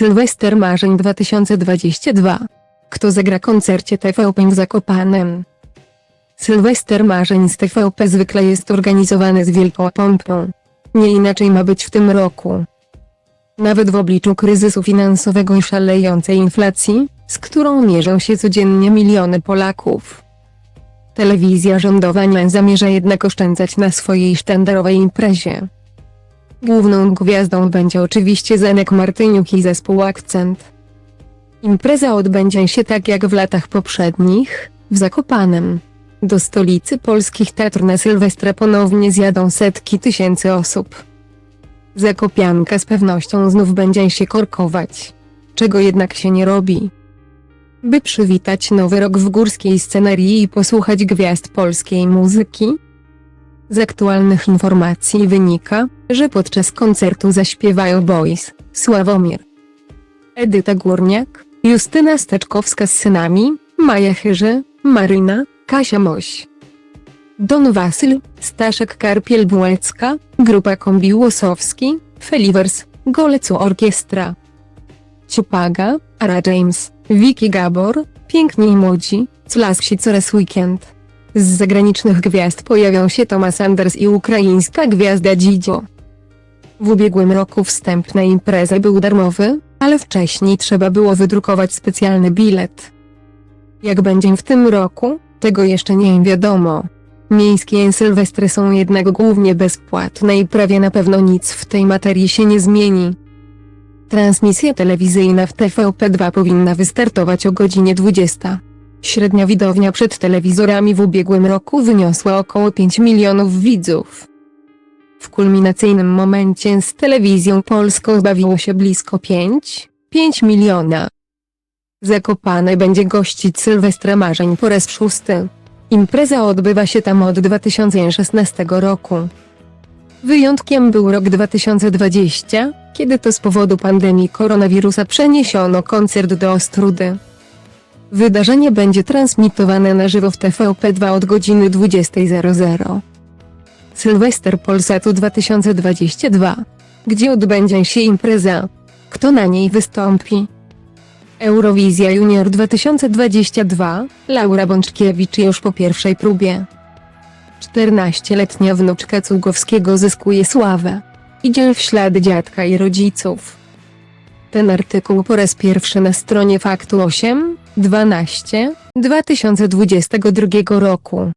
Sylwester Marzeń 2022. Kto zagra koncercie TVP w Zakopanem? Sylwester Marzeń z TVP zwykle jest organizowany z wielką pompą. Nie inaczej ma być w tym roku. Nawet w obliczu kryzysu finansowego i szalejącej inflacji, z którą mierzą się codziennie miliony Polaków. Telewizja rządowa nie zamierza jednak oszczędzać na swojej sztandarowej imprezie. Główną gwiazdą będzie oczywiście Zenek Martyniuk i zespół Akcent. Impreza odbędzie się tak jak w latach poprzednich, w Zakopanem. Do stolicy polskich teatr na Sylwestra ponownie zjadą setki tysięcy osób. Zakopianka z pewnością znów będzie się korkować. Czego jednak się nie robi. By przywitać nowy rok w górskiej scenarii i posłuchać gwiazd polskiej muzyki, z aktualnych informacji wynika, że podczas koncertu zaśpiewają Boys, Sławomir, Edyta Górniak, Justyna Steczkowska z synami, Maja Chyży, Maryna, Kasia Moś, Don Wasyl, Staszek Karpiel-Bułecka, Grupa Kombi Łosowski, Felivers, Golecu Orkiestra, Ciupaga, Ara James, Vicky Gabor, Piękni i Młodzi, Claski coraz weekend. Z zagranicznych gwiazd pojawią się Thomas Anders i ukraińska gwiazda Dzidzio. W ubiegłym roku wstęp na imprezę był darmowy, ale wcześniej trzeba było wydrukować specjalny bilet. Jak będzie w tym roku, tego jeszcze nie wiadomo. Miejskie sylwestry są jednak głównie bezpłatne i prawie na pewno nic w tej materii się nie zmieni. Transmisja telewizyjna w TVP2 powinna wystartować o godzinie 20. Średnia widownia przed telewizorami w ubiegłym roku wyniosła około 5 milionów widzów. W kulminacyjnym momencie z telewizją polską bawiło się blisko 5, 5 miliona. Zakopane będzie gościć Sylwestra Marzeń po raz szósty. Impreza odbywa się tam od 2016 roku. Wyjątkiem był rok 2020, kiedy to z powodu pandemii koronawirusa przeniesiono koncert do Ostrudy. Wydarzenie będzie transmitowane na żywo w TVP2 od godziny 20.00. Sylwester Polsatu 2022. Gdzie odbędzie się impreza? Kto na niej wystąpi? Eurowizja Junior 2022. Laura Bączkiewicz już po pierwszej próbie. 14-letnia wnuczka Cugowskiego zyskuje sławę. Idzie w ślady dziadka i rodziców. Ten artykuł po raz pierwszy na stronie Faktu 8, 12, 2022 roku.